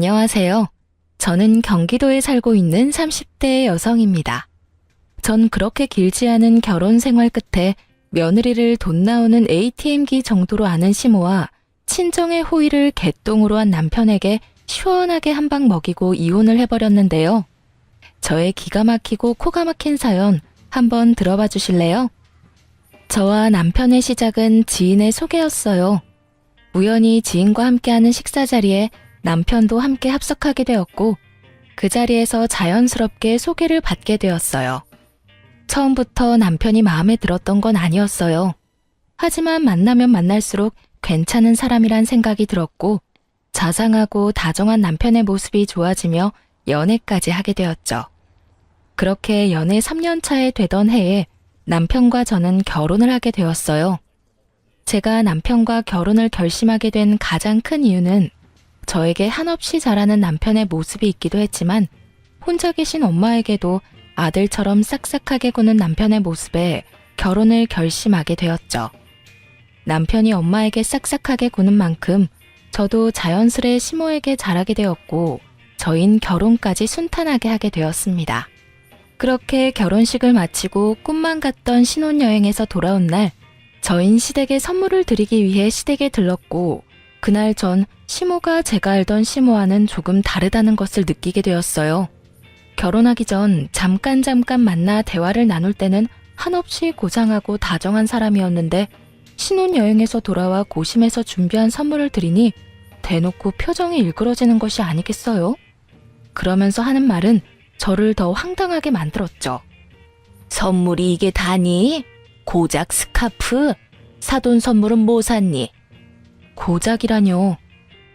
안녕하세요. 저는 경기도에 살고 있는 30대 여성입니다. 전 그렇게 길지 않은 결혼 생활 끝에 며느리를 돈 나오는 ATM기 정도로 아는 시모와 친정의 호의를 개똥으로 한 남편에게 시원하게 한 방 먹이고 이혼을 해버렸는데요. 저의 기가 막히고 코가 막힌 사연 한번 들어봐 주실래요? 저와 남편의 시작은 지인의 소개였어요. 우연히 지인과 함께하는 식사 자리에 남편도 함께 합석하게 되었고 그 자리에서 자연스럽게 소개를 받게 되었어요. 처음부터 남편이 마음에 들었던 건 아니었어요. 하지만 만나면 만날수록 괜찮은 사람이란 생각이 들었고 자상하고 다정한 남편의 모습이 좋아지며 연애까지 하게 되었죠. 그렇게 연애 3년 차에 되던 해에 남편과 저는 결혼을 하게 되었어요. 제가 남편과 결혼을 결심하게 된 가장 큰 이유는 저에게 한없이 잘하는 남편의 모습이 있기도 했지만 혼자 계신 엄마에게도 아들처럼 싹싹하게 구는 남편의 모습에 결혼을 결심하게 되었죠. 남편이 엄마에게 싹싹하게 구는 만큼 저도 자연스레 시모에게 잘하게 되었고 저인 결혼까지 순탄하게 하게 되었습니다. 그렇게 결혼식을 마치고 꿈만 같던 신혼여행에서 돌아온 날 저인 시댁에 선물을 드리기 위해 시댁에 들렀고 그날 전 시모가 제가 알던 시모와는 조금 다르다는 것을 느끼게 되었어요. 결혼하기 전 잠깐 잠깐 만나 대화를 나눌 때는 한없이 고상하고 다정한 사람이었는데 신혼여행에서 돌아와 고심해서 준비한 선물을 드리니 대놓고 표정이 일그러지는 것이 아니겠어요? 그러면서 하는 말은 저를 더 황당하게 만들었죠. 선물이 이게 다니? 고작 스카프? 사돈 선물은 뭐 샀니? 고작이라뇨.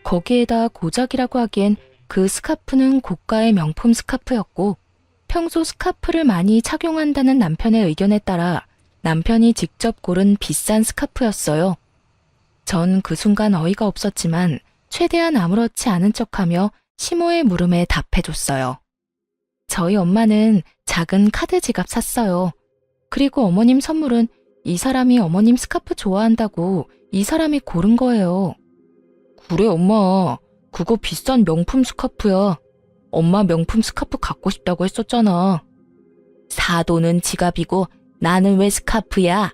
거기에다 고작이라고 하기엔 그 스카프는 고가의 명품 스카프였고 평소 스카프를 많이 착용한다는 남편의 의견에 따라 남편이 직접 고른 비싼 스카프였어요. 전 그 순간 어이가 없었지만 최대한 아무렇지 않은 척하며 시모의 물음에 답해줬어요. 저희 엄마는 작은 카드 지갑 샀어요. 그리고 어머님 선물은 이 사람이 어머님 스카프 좋아한다고 이 사람이 고른 거예요. 그래, 엄마. 그거 비싼 명품 스카프야. 엄마 명품 스카프 갖고 싶다고 했었잖아. 사도는 지갑이고 나는 왜 스카프야?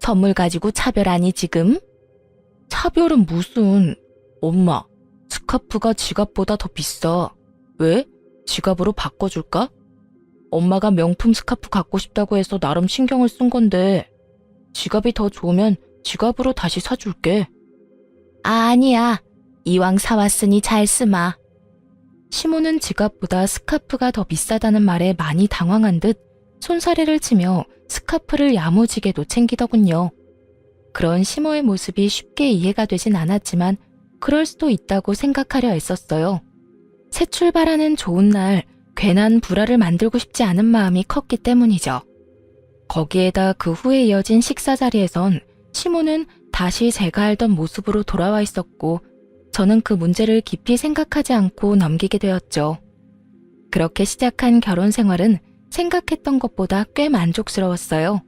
선물 가지고 차별하니 지금? 차별은 무슨? 엄마, 스카프가 지갑보다 더 비싸. 왜? 지갑으로 바꿔줄까? 엄마가 명품 스카프 갖고 싶다고 해서 나름 신경을 쓴 건데, 지갑이 더 좋으면 지갑으로 다시 사줄게. 아니야. 이왕 사왔으니 잘 쓰마. 시모는 지갑보다 스카프가 더 비싸다는 말에 많이 당황한 듯 손사래를 치며 스카프를 야무지게도 챙기더군요. 그런 시모의 모습이 쉽게 이해가 되진 않았지만 그럴 수도 있다고 생각하려 애썼어요. 새 출발하는 좋은 날 괜한 불화를 만들고 싶지 않은 마음이 컸기 때문이죠. 거기에다 그 후에 이어진 식사 자리에선 시모는 다시 제가 알던 모습으로 돌아와 있었고 저는 그 문제를 깊이 생각하지 않고 넘기게 되었죠. 그렇게 시작한 결혼 생활은 생각했던 것보다 꽤 만족스러웠어요.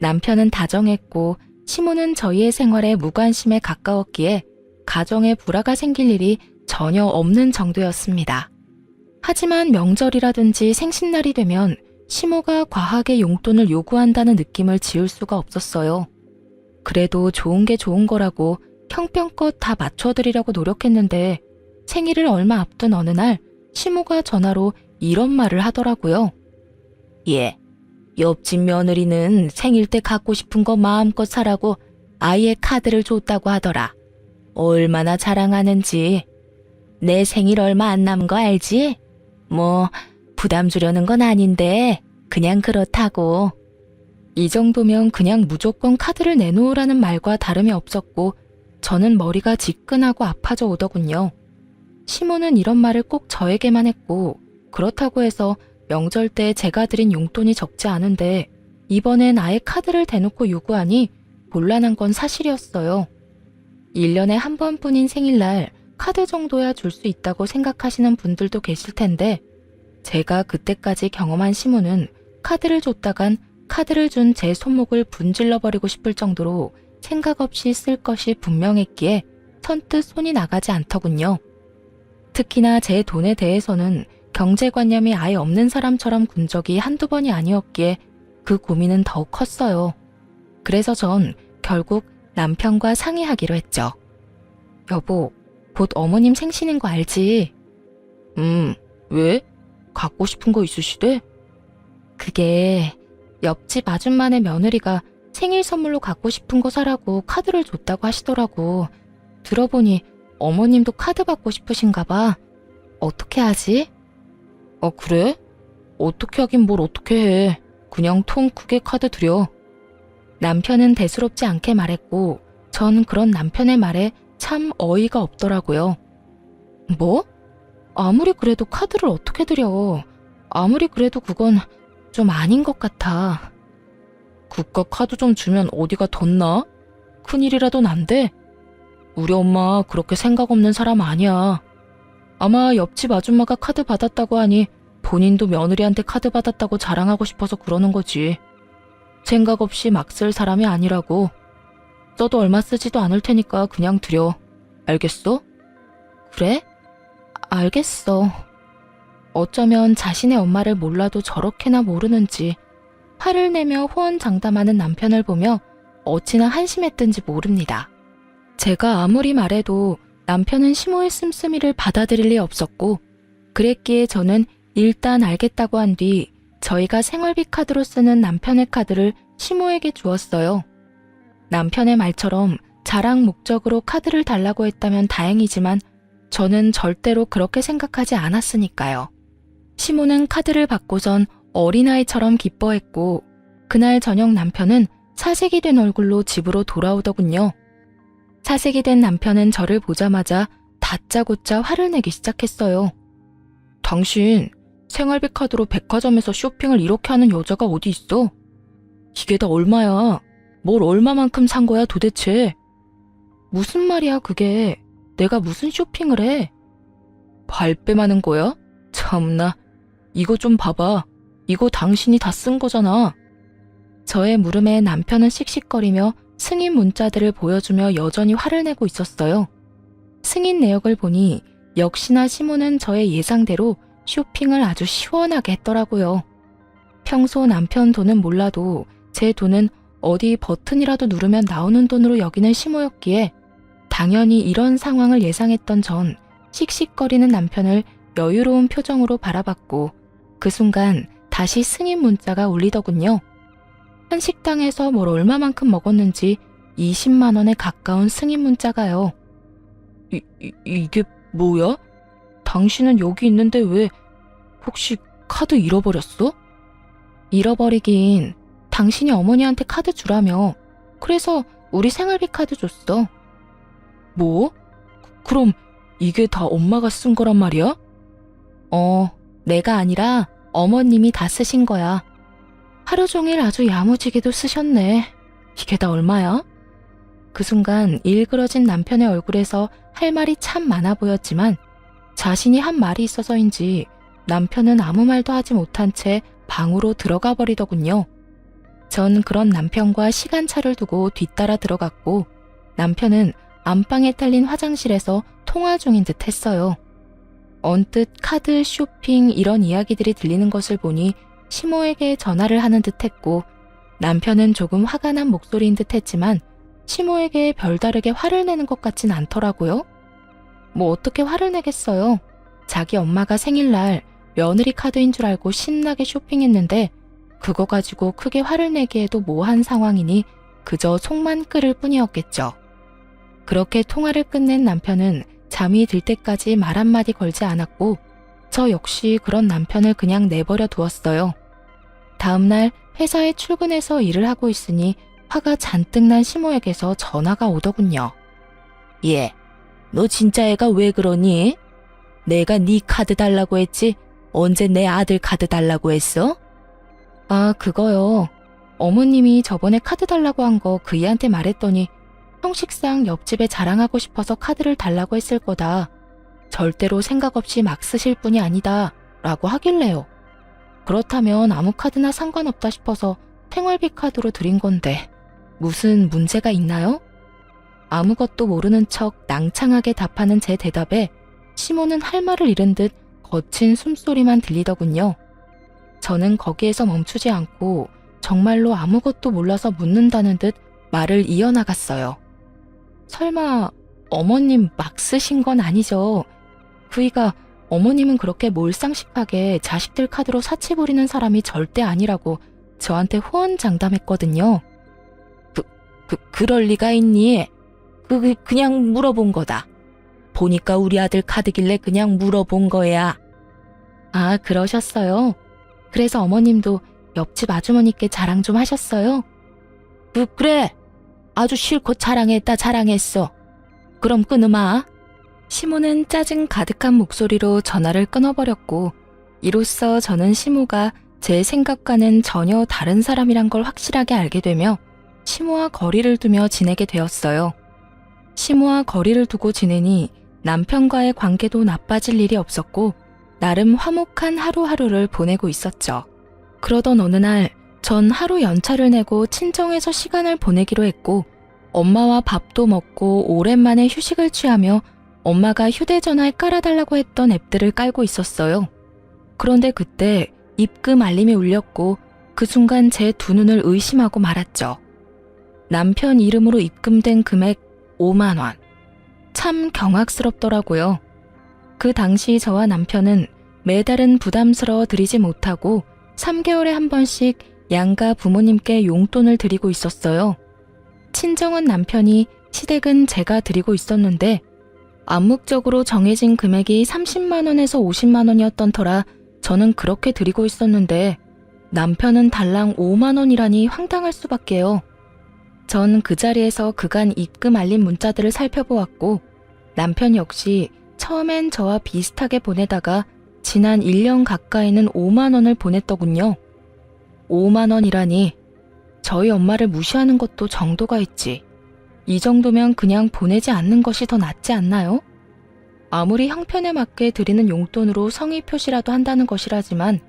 남편은 다정했고 시모는 저희의 생활에 무관심에 가까웠기에 가정에 불화가 생길 일이 전혀 없는 정도였습니다. 하지만 명절이라든지 생신날이 되면 시모가 과하게 용돈을 요구한다는 느낌을 지울 수가 없었어요. 그래도 좋은 게 좋은 거라고 형편껏 다 맞춰드리려고 노력했는데 생일을 얼마 앞둔 어느 날 시모가 전화로 이런 말을 하더라고요. 예, 옆집 며느리는 생일 때 갖고 싶은 거 마음껏 사라고 아예 카드를 줬다고 하더라. 얼마나 자랑하는지. 내 생일 얼마 안 남은 거 알지? 뭐, 부담 주려는 건 아닌데, 그냥 그렇다고. 이 정도면 그냥 무조건 카드를 내놓으라는 말과 다름이 없었고, 저는 머리가 지끈하고 아파져 오더군요. 시모는 이런 말을 꼭 저에게만 했고, 그렇다고 해서 명절 때 제가 드린 용돈이 적지 않은데, 이번엔 아예 카드를 대놓고 요구하니 곤란한 건 사실이었어요. 1년에 한 번뿐인 생일날 카드 정도야 줄 수 있다고 생각하시는 분들도 계실 텐데, 제가 그때까지 경험한 시모는 카드를 줬다간 카드를 준 제 손목을 분질러 버리고 싶을 정도로 생각 없이 쓸 것이 분명했기에 선뜻 손이 나가지 않더군요. 특히나 제 돈에 대해서는 경제관념이 아예 없는 사람처럼 군 적이 한두 번이 아니었기에 그 고민은 더욱 컸어요. 그래서 전 결국 남편과 상의하기로 했죠. 여보, 곧 어머님 생신인 거 알지? 음, 왜? 갖고 싶은 거 있으시대? 그게 옆집 아줌마네 며느리가 생일 선물로 갖고 싶은 거 사라고 카드를 줬다고 하시더라고. 들어보니 어머님도 카드 받고 싶으신가 봐. 어떻게 하지? 어, 그래? 어떻게 하긴 뭘 어떻게 해. 그냥 통 크게 카드 드려. 남편은 대수롭지 않게 말했고, 전 그런 남편의 말에 참 어이가 없더라고요. 뭐? 아무리 그래도 카드를 어떻게 드려. 아무리 그래도 그건 좀 아닌 것 같아. 국가 카드 좀 주면 어디가 덧나? 큰일이라도 난데? 우리 엄마 그렇게 생각 없는 사람 아니야. 아마 옆집 아줌마가 카드 받았다고 하니 본인도 며느리한테 카드 받았다고 자랑하고 싶어서 그러는 거지. 생각 없이 막 쓸 사람이 아니라고. 써도 얼마 쓰지도 않을 테니까 그냥 드려. 알겠어? 그래? 알겠어. 어쩌면 자신의 엄마를 몰라도 저렇게나 모르는지 화를 내며 호언장담하는 남편을 보며 어찌나 한심했던지 모릅니다. 제가 아무리 말해도 남편은 시모의 씀씀이를 받아들일 리 없었고 그랬기에 저는 일단 알겠다고 한 뒤 저희가 생활비 카드로 쓰는 남편의 카드를 시모에게 주었어요. 남편의 말처럼 자랑 목적으로 카드를 달라고 했다면 다행이지만 저는 절대로 그렇게 생각하지 않았으니까요. 시모는 카드를 받고선 어린아이처럼 기뻐했고 그날 저녁 남편은 사색이 된 얼굴로 집으로 돌아오더군요. 사색이 된 남편은 저를 보자마자 다짜고짜 화를 내기 시작했어요. 당신 생활비 카드로 백화점에서 쇼핑을 이렇게 하는 여자가 어디 있어? 이게 다 얼마야? 뭘 얼마만큼 산 거야 도대체? 무슨 말이야 그게? 내가 무슨 쇼핑을 해? 발뺌하는 거야? 참나. 이거 좀 봐봐. 이거 당신이 다 쓴 거잖아. 저의 물음에 남편은 씩씩거리며 승인 문자들을 보여주며 여전히 화를 내고 있었어요. 승인 내역을 보니 역시나 시모는 저의 예상대로 쇼핑을 아주 시원하게 했더라고요. 평소 남편 돈은 몰라도 제 돈은 어디 버튼이라도 누르면 나오는 돈으로 여기는 시모였기에 당연히 이런 상황을 예상했던 전 씩씩거리는 남편을 여유로운 표정으로 바라봤고 그 순간 다시 승인 문자가 울리더군요. 한 식당에서 뭘 얼마만큼 먹었는지 20만 원에 가까운 승인 문자가요. 이, 이, 이게 뭐야? 당신은 여기 있는데 왜 혹시 카드 잃어버렸어? 잃어버리긴 당신이 어머니한테 카드 주라며. 그래서 우리 생활비 카드 줬어. 뭐? 그- 그럼 이게 다 엄마가 쓴 거란 말이야? 어, 내가 아니라 어머님이 다 쓰신 거야. 하루 종일 아주 야무지게도 쓰셨네. 이게 다 얼마야? 그 순간 일그러진 남편의 얼굴에서 할 말이 참 많아 보였지만 자신이 한 말이 있어서인지 남편은 아무 말도 하지 못한 채 방으로 들어가 버리더군요. 전 그런 남편과 시간차를 두고 뒤따라 들어갔고 남편은 안방에 딸린 화장실에서 통화 중인 듯 했어요. 언뜻 카드, 쇼핑 이런 이야기들이 들리는 것을 보니 시모에게 전화를 하는 듯 했고 남편은 조금 화가 난 목소리인 듯 했지만 시모에게 별다르게 화를 내는 것 같진 않더라고요. 뭐 어떻게 화를 내겠어요. 자기 엄마가 생일날 며느리 카드인 줄 알고 신나게 쇼핑했는데 그거 가지고 크게 화를 내기에도 모한 상황이니 그저 속만 끓을 뿐이었겠죠. 그렇게 통화를 끝낸 남편은 잠이 들 때까지 말 한마디 걸지 않았고 저 역시 그런 남편을 그냥 내버려 두었어요. 다음날 회사에 출근해서 일을 하고 있으니 화가 잔뜩 난 시모에게서 전화가 오더군요. 예, 너 진짜 애가 왜 그러니? 내가 네 카드 달라고 했지 언제 내 아들 카드 달라고 했어? 아, 그거요. 어머님이 저번에 카드 달라고 한 거 그이한테 말했더니 형식상 옆집에 자랑하고 싶어서 카드를 달라고 했을 거다. 절대로 생각 없이 막 쓰실 분이 아니다. 라고 하길래요. 그렇다면 아무 카드나 상관없다 싶어서 생활비 카드로 드린 건데 무슨 문제가 있나요? 아무것도 모르는 척 낭창하게 답하는 제 대답에 시모는 할 말을 잃은 듯 거친 숨소리만 들리더군요. 저는 거기에서 멈추지 않고 정말로 아무것도 몰라서 묻는다는 듯 말을 이어나갔어요. 설마 어머님 막 쓰신 건 아니죠? 그이가 어머님은 그렇게 몰상식하게 자식들 카드로 사치 부리는 사람이 절대 아니라고 저한테 호언장담했거든요. 그, 그, 그럴 리가 있니? 그, 그, 그냥 물어본 거다. 보니까 우리 아들 카드길래 그냥 물어본 거야. 아, 그러셨어요? 그래서 어머님도 옆집 아주머니께 자랑 좀 하셨어요? 그, 그래. 아주 실컷 자랑했다 자랑했어. 그럼 끊으마. 시모는 짜증 가득한 목소리로 전화를 끊어버렸고, 이로써 저는 시모가 제 생각과는 전혀 다른 사람이란 걸 확실하게 알게 되며, 시모와 거리를 두며 지내게 되었어요. 시모와 거리를 두고 지내니 남편과의 관계도 나빠질 일이 없었고, 나름 화목한 하루하루를 보내고 있었죠. 그러던 어느 날, 전 하루 연차를 내고 친정에서 시간을 보내기로 했고, 엄마와 밥도 먹고 오랜만에 휴식을 취하며 엄마가 휴대전화에 깔아달라고 했던 앱들을 깔고 있었어요. 그런데 그때 입금 알림이 울렸고 그 순간 제 두 눈을 의심하고 말았죠. 남편 이름으로 입금된 금액 5만원. 참 경악스럽더라고요. 그 당시 저와 남편은 매달은 부담스러워 드리지 못하고 3개월에 한 번씩 양가 부모님께 용돈을 드리고 있었어요. 친정은 남편이 시댁은 제가 드리고 있었는데 암묵적으로 정해진 금액이 30만원에서 50만원이었던 터라 저는 그렇게 드리고 있었는데 남편은 달랑 5만원이라니 황당할 수밖에요. 전 그 자리에서 그간 입금 알림 문자들을 살펴보았고 남편 역시 처음엔 저와 비슷하게 보내다가 지난 1년 가까이는 5만원을 보냈더군요. 5만 원이라니 저희 엄마를 무시하는 것도 정도가 있지. 이 정도면 그냥 보내지 않는 것이 더 낫지 않나요? 아무리 형편에 맞게 드리는 용돈으로 성의 표시라도 한다는 것이라지만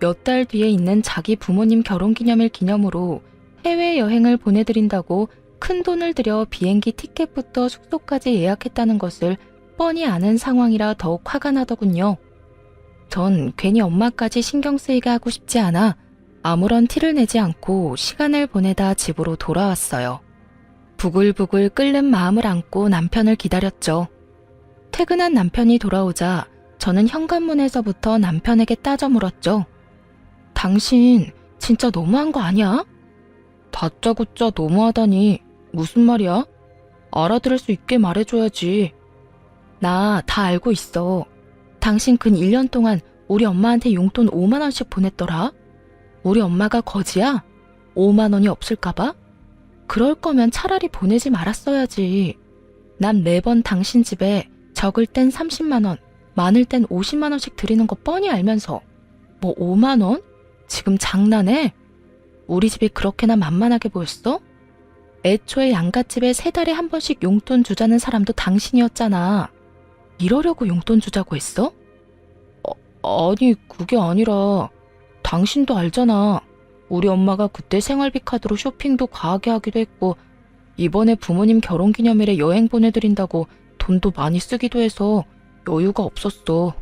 몇 달 뒤에 있는 자기 부모님 결혼기념일 기념으로 해외여행을 보내드린다고 큰 돈을 들여 비행기 티켓부터 숙소까지 예약했다는 것을 뻔히 아는 상황이라 더욱 화가 나더군요. 전 괜히 엄마까지 신경 쓰이게 하고 싶지 않아 아무런 티를 내지 않고 시간을 보내다 집으로 돌아왔어요. 부글부글 끓는 마음을 안고 남편을 기다렸죠. 퇴근한 남편이 돌아오자 저는 현관문에서부터 남편에게 따져 물었죠. 당신 진짜 너무한 거 아니야? 다짜고짜 너무하다니 무슨 말이야? 알아들을 수 있게 말해줘야지. 나 다 알고 있어. 당신 근 1년 동안 우리 엄마한테 용돈 5만원씩 보냈더라? 우리 엄마가 거지야? 5만 원이 없을까봐? 그럴 거면 차라리 보내지 말았어야지. 난 매번 당신 집에 적을 땐 30만 원, 많을 땐 50만 원씩 드리는 거 뻔히 알면서 뭐 5만 원? 지금 장난해? 우리 집이 그렇게나 만만하게 보였어? 애초에 양갓집에 세 달에 한 번씩 용돈 주자는 사람도 당신이었잖아. 이러려고 용돈 주자고 했어? 어, 아니, 그게 아니라 당신도 알잖아. 우리 엄마가 그때 생활비 카드로 쇼핑도 과하게 하기도 했고, 이번에 부모님 결혼 기념일에 여행 보내드린다고 돈도 많이 쓰기도 해서 여유가 없었어.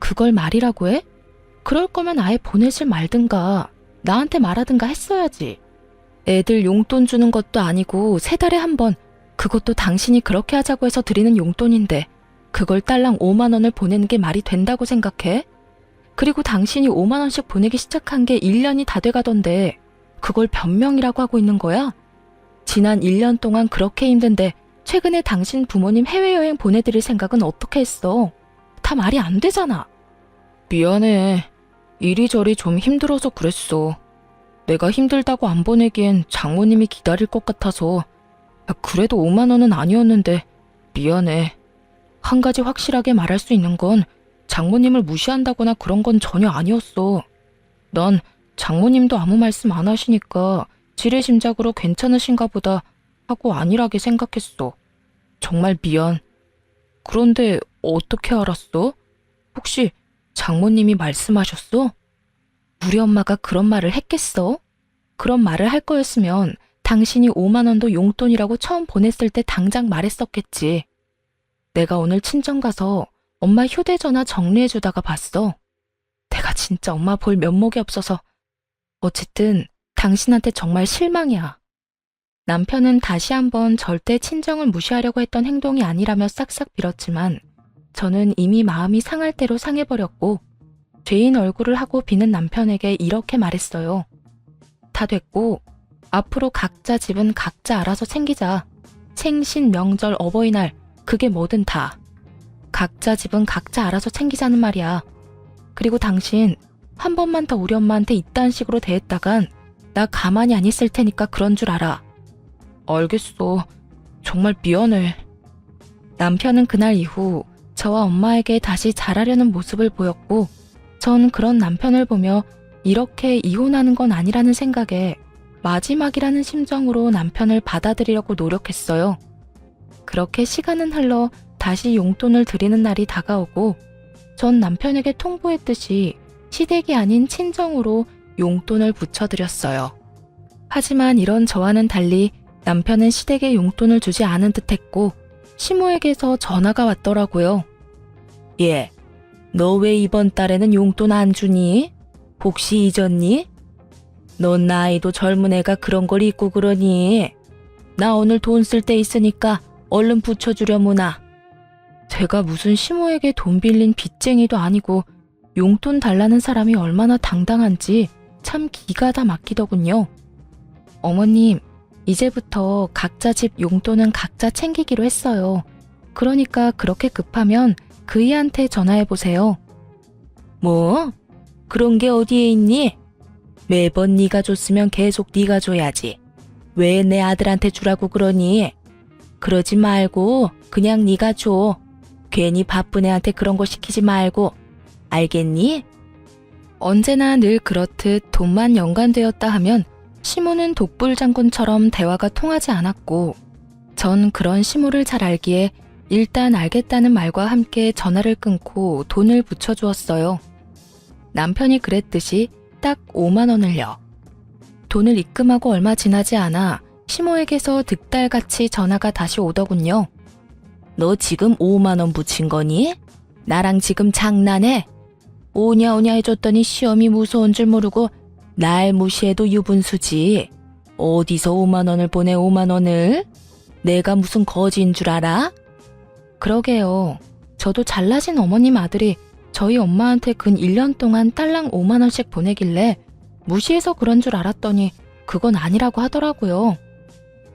그걸 말이라고 해? 그럴 거면 아예 보내질 말든가, 나한테 말하든가 했어야지. 애들 용돈 주는 것도 아니고 세 달에 한 번, 그것도 당신이 그렇게 하자고 해서 드리는 용돈인데, 그걸 딸랑 5만 원을 보내는 게 말이 된다고 생각해? 그리고 당신이 5만 원씩 보내기 시작한 게 1년이 다 돼가던데 그걸 변명이라고 하고 있는 거야? 지난 1년 동안 그렇게 힘든데 최근에 당신 부모님 해외여행 보내드릴 생각은 어떻게 했어? 다 말이 안 되잖아. 미안해. 이리저리 좀 힘들어서 그랬어. 내가 힘들다고 안 보내기엔 장모님이 기다릴 것 같아서. 야, 그래도 5만 원은 아니었는데 미안해. 한 가지 확실하게 말할 수 있는 건 장모님을 무시한다거나 그런 건 전혀 아니었어. 난 장모님도 아무 말씀 안 하시니까 지레심작으로 괜찮으신가 보다 하고 안일하게 생각했어. 정말 미안. 그런데 어떻게 알았어? 혹시 장모님이 말씀하셨어? 우리 엄마가 그런 말을 했겠어? 그런 말을 할 거였으면 당신이 5만 원도 용돈이라고 처음 보냈을 때 당장 말했었겠지. 내가 오늘 친정 가서 엄마 휴대전화 정리해주다가 봤어. 내가 진짜 엄마 볼 면목이 없어서. 어쨌든 당신한테 정말 실망이야. 남편은 다시 한번 절대 친정을 무시하려고 했던 행동이 아니라며 싹싹 빌었지만 저는 이미 마음이 상할 대로 상해버렸고 죄인 얼굴을 하고 비는 남편에게 이렇게 말했어요. 다 됐고 앞으로 각자 집은 각자 알아서 챙기자. 생신, 명절, 어버이날 그게 뭐든 다. 각자 집은 각자 알아서 챙기자는 말이야. 그리고 당신 한 번만 더 우리 엄마한테 이딴 식으로 대했다간 나 가만히 안 있을 테니까 그런 줄 알아. 알겠어. 정말 미안해. 남편은 그날 이후 저와 엄마에게 다시 잘하려는 모습을 보였고 전 그런 남편을 보며 이렇게 이혼하는 건 아니라는 생각에 마지막이라는 심정으로 남편을 받아들이려고 노력했어요. 그렇게 시간은 흘러 다시 용돈을 드리는 날이 다가오고 전 남편에게 통보했듯이 시댁이 아닌 친정으로 용돈을 붙여드렸어요. 하지만 이런 저와는 달리 남편은 시댁에 용돈을 주지 않은 듯 했고 시모에게서 전화가 왔더라고요. 예, 너 왜 이번 달에는 용돈 안 주니? 혹시 잊었니? 넌 나이도 젊은 애가 그런 걸 잊고 그러니? 나 오늘 돈 쓸 때 있으니까 얼른 붙여주려무나. 제가 무슨 시모에게 돈 빌린 빚쟁이도 아니고 용돈 달라는 사람이 얼마나 당당한지 참 기가 다 막히더군요. 어머님, 이제부터 각자 집 용돈은 각자 챙기기로 했어요. 그러니까 그렇게 급하면 그이한테 전화해보세요. 뭐? 그런 게 어디에 있니? 매번 네가 줬으면 계속 네가 줘야지. 왜 내 아들한테 주라고 그러니? 그러지 말고 그냥 네가 줘. 괜히 바쁜 애한테 그런 거 시키지 말고. 알겠니? 언제나 늘 그렇듯 돈만 연관되었다 하면 시모는 독불 장군처럼 대화가 통하지 않았고 전 그런 시모를 잘 알기에 일단 알겠다는 말과 함께 전화를 끊고 돈을 붙여주었어요. 남편이 그랬듯이 딱 5만 원을요. 돈을 입금하고 얼마 지나지 않아 시모에게서 득달같이 전화가 다시 오더군요. 너 지금 5만 원 붙인 거니? 나랑 지금 장난해? 오냐 오냐 해줬더니 시험이 무서운 줄 모르고 날 무시해도 유분수지. 어디서 5만 원을 보내 5만 원을? 내가 무슨 거지인 줄 알아? 그러게요. 저도 잘나신 어머님 아들이 저희 엄마한테 근 1년 동안 딸랑 5만 원씩 보내길래 무시해서 그런 줄 알았더니 그건 아니라고 하더라고요.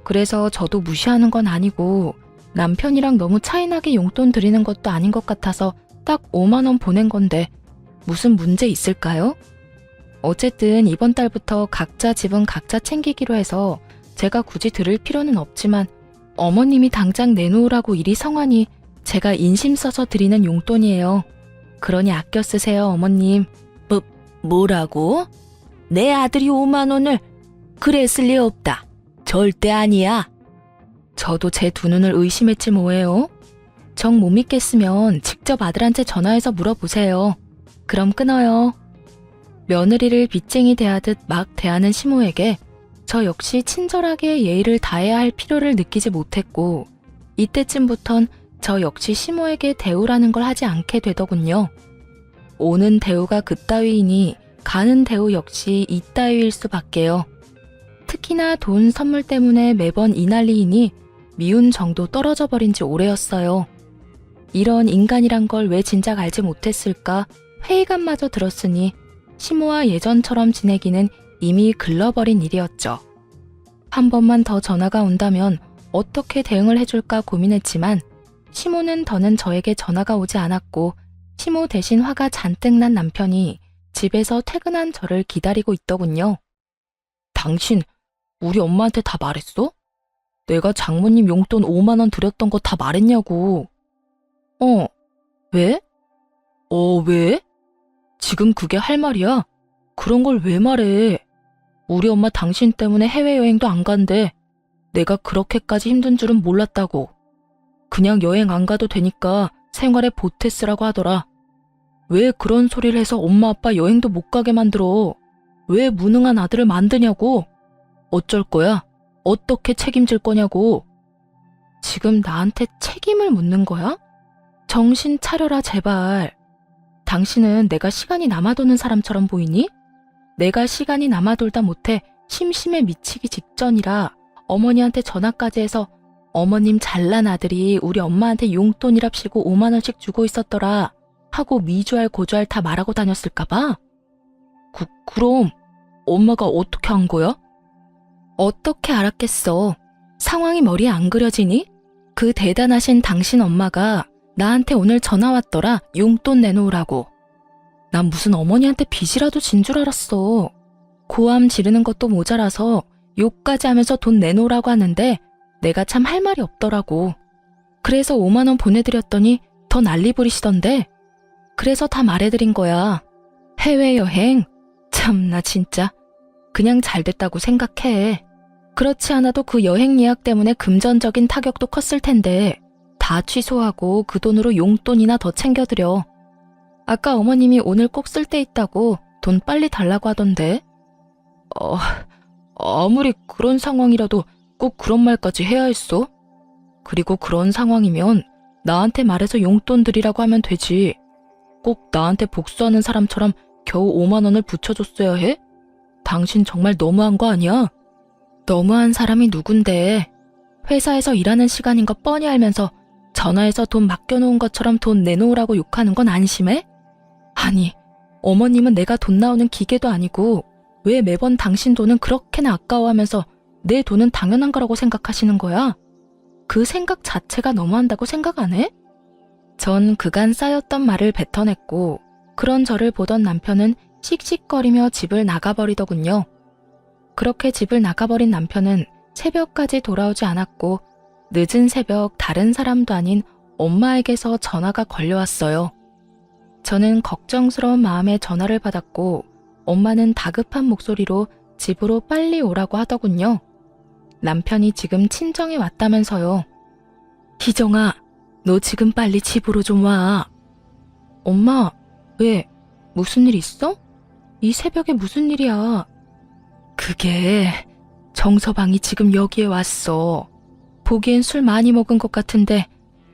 그래서 저도 무시하는 건 아니고 남편이랑 너무 차이나게 용돈 드리는 것도 아닌 것 같아서 딱 5만 원 보낸 건데 무슨 문제 있을까요? 어쨌든 이번 달부터 각자 집은 각자 챙기기로 해서 제가 굳이 들을 필요는 없지만 어머님이 당장 내놓으라고 일이 성하니 제가 인심 써서 드리는 용돈이에요. 그러니 아껴 쓰세요, 어머님. 뭐, 뭐라고? 내 아들이 5만 원을 그랬을 리 없다. 절대 아니야. 저도 제 두 눈을 의심했지 뭐예요. 정 못 믿겠으면 직접 아들한테 전화해서 물어보세요. 그럼 끊어요. 며느리를 빚쟁이 대하듯 막 대하는 시모에게 저 역시 친절하게 예의를 다해야 할 필요를 느끼지 못했고 이때쯤부턴 저 역시 시모에게 대우라는 걸 하지 않게 되더군요. 오는 대우가 그따위이니 가는 대우 역시 이따위일 수밖에요. 특히나 돈 선물 때문에 매번 이 난리이니 미운 정도 떨어져 버린 지 오래였어요. 이런 인간이란 걸 왜 진작 알지 못했을까 회의감마저 들었으니 시모와 예전처럼 지내기는 이미 글러버린 일이었죠. 한 번만 더 전화가 온다면 어떻게 대응을 해줄까 고민했지만 시모는 더는 저에게 전화가 오지 않았고 시모 대신 화가 잔뜩 난 남편이 집에서 퇴근한 저를 기다리고 있더군요. 당신 우리 엄마한테 다 말했어? 내가 장모님 용돈 5만 원 드렸던 거 다 말했냐고. 어, 왜? 어, 왜? 지금 그게 할 말이야? 그런 걸 왜 말해? 우리 엄마 당신 때문에 해외여행도 안 간대. 내가 그렇게까지 힘든 줄은 몰랐다고. 그냥 여행 안 가도 되니까 생활에 보태 쓰라고 하더라. 왜 그런 소리를 해서 엄마 아빠 여행도 못 가게 만들어? 왜 무능한 아들을 만드냐고? 어쩔 거야? 어떻게 책임질 거냐고? 지금 나한테 책임을 묻는 거야? 정신 차려라, 제발. 당신은 내가 시간이 남아도는 사람처럼 보이니? 내가 시간이 남아돌다 못해 심심해 미치기 직전이라 어머니한테 전화까지 해서 어머님 잘난 아들이 우리 엄마한테 용돈이랍시고 5만원씩 주고 있었더라 하고 미주알 고주알 다 말하고 다녔을까봐? 그, 그럼 엄마가 어떻게 한 거야? 어떻게 알았겠어. 상황이 머리에 안 그려지니? 그 대단하신 당신 엄마가 나한테 오늘 전화 왔더라. 용돈 내놓으라고. 난 무슨 어머니한테 빚이라도 진 줄 알았어. 고함 지르는 것도 모자라서 욕까지 하면서 돈 내놓으라고 하는데 내가 참 할 말이 없더라고. 그래서 5만원 보내드렸더니 더 난리 부리시던데. 그래서 다 말해드린 거야. 해외여행? 참 나 진짜. 그냥 잘 됐다고 생각해. 그렇지 않아도 그 여행 예약 때문에 금전적인 타격도 컸을 텐데 다 취소하고 그 돈으로 용돈이나 더 챙겨드려. 아까 어머님이 오늘 꼭 쓸 데 있다고 돈 빨리 달라고 하던데. 어, 아무리 그런 상황이라도 꼭 그런 말까지 해야 했어? 그리고 그런 상황이면 나한테 말해서 용돈 드리라고 하면 되지. 꼭 나한테 복수하는 사람처럼 겨우 5만 원을 붙여줬어야 해? 당신 정말 너무한 거 아니야? 너무한 사람이 누군데 회사에서 일하는 시간인 거 뻔히 알면서 전화해서 돈 맡겨놓은 것처럼 돈 내놓으라고 욕하는 건 안심해? 아니, 어머님은 내가 돈 나오는 기계도 아니고 왜 매번 당신 돈은 그렇게나 아까워하면서 내 돈은 당연한 거라고 생각하시는 거야? 그 생각 자체가 너무한다고 생각 안 해? 전 그간 쌓였던 말을 뱉어냈고 그런 저를 보던 남편은 씩씩거리며 집을 나가버리더군요. 그렇게 집을 나가버린 남편은 새벽까지 돌아오지 않았고 늦은 새벽 다른 사람도 아닌 엄마에게서 전화가 걸려왔어요. 저는 걱정스러운 마음에 전화를 받았고 엄마는 다급한 목소리로 집으로 빨리 오라고 하더군요. 남편이 지금 친정에 왔다면서요. 희정아, 너 지금 빨리 집으로 좀 와. 엄마, 왜? 무슨 일 있어? 이 새벽에 무슨 일이야? 그게 정서방이 지금 여기에 왔어. 보기엔 술 많이 먹은 것 같은데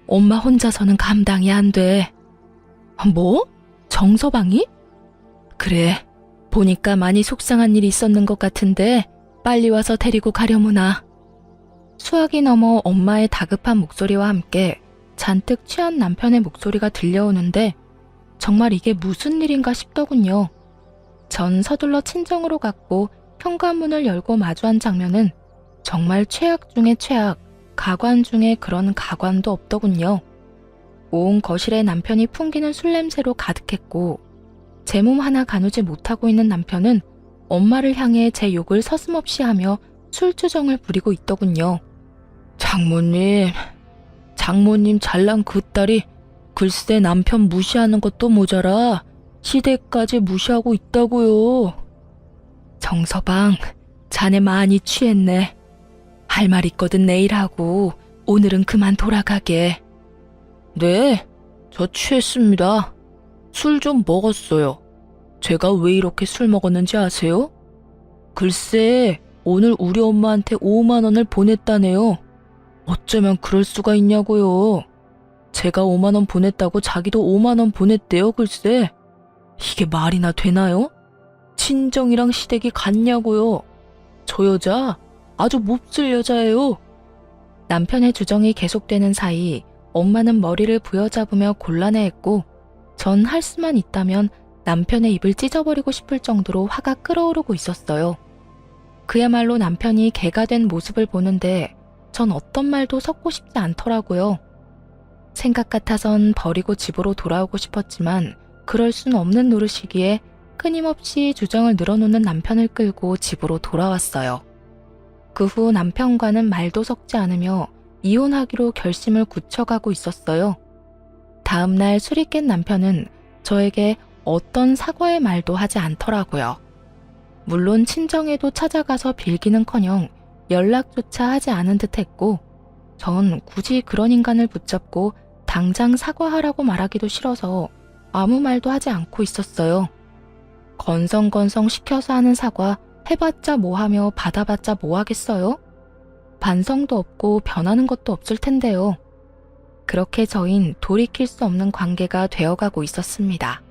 엄마 혼자서는 감당이 안 돼. 뭐? 정서방이? 그래. 보니까 많이 속상한 일이 있었는 것 같은데 빨리 와서 데리고 가려무나. 수학이 넘어 엄마의 다급한 목소리와 함께 잔뜩 취한 남편의 목소리가 들려오는데 정말 이게 무슨 일인가 싶더군요. 전 서둘러 친정으로 갔고 현관문을 열고 마주한 장면은 정말 최악 중의 최악, 가관 중에 그런 가관도 없더군요. 온 거실에 남편이 풍기는 술 냄새로 가득했고 제 몸 하나 가누지 못하고 있는 남편은 엄마를 향해 제 욕을 서슴없이 하며 술주정을 부리고 있더군요. 장모님, 장모님 잘난 그 딸이 글쎄 남편 무시하는 것도 모자라 시댁까지 무시하고 있다고요. 정서방, 자네 많이 취했네. 할 말 있거든 내일 하고 오늘은 그만 돌아가게. 네, 저 취했습니다. 술 좀 먹었어요. 제가 왜 이렇게 술 먹었는지 아세요? 글쎄, 오늘 우리 엄마한테 5만 원을 보냈다네요. 어쩌면 그럴 수가 있냐고요. 제가 5만 원 보냈다고 자기도 5만 원 보냈대요, 글쎄. 이게 말이나 되나요? 친정이랑 시댁이 같냐고요. 저 여자 아주 몹쓸 여자예요. 남편의 주정이 계속되는 사이 엄마는 머리를 부여잡으며 곤란해했고 전 할 수만 있다면 남편의 입을 찢어버리고 싶을 정도로 화가 끓어오르고 있었어요. 그야말로 남편이 개가 된 모습을 보는데 전 어떤 말도 섞고 싶지 않더라고요. 생각 같아선 버리고 집으로 돌아오고 싶었지만 그럴 순 없는 노릇이기에 끊임없이 주정을 늘어놓는 남편을 끌고 집으로 돌아왔어요. 그 후 남편과는 말도 섞지 않으며 이혼하기로 결심을 굳혀가고 있었어요. 다음날 술이 깬 남편은 저에게 어떤 사과의 말도 하지 않더라고요. 물론 친정에도 찾아가서 빌기는 커녕 연락조차 하지 않은 듯 했고, 전 굳이 그런 인간을 붙잡고 당장 사과하라고 말하기도 싫어서 아무 말도 하지 않고 있었어요. 건성건성 시켜서 하는 사과 해봤자 뭐하며 받아봤자 뭐하겠어요? 반성도 없고 변하는 것도 없을 텐데요. 그렇게 저흰 돌이킬 수 없는 관계가 되어가고 있었습니다.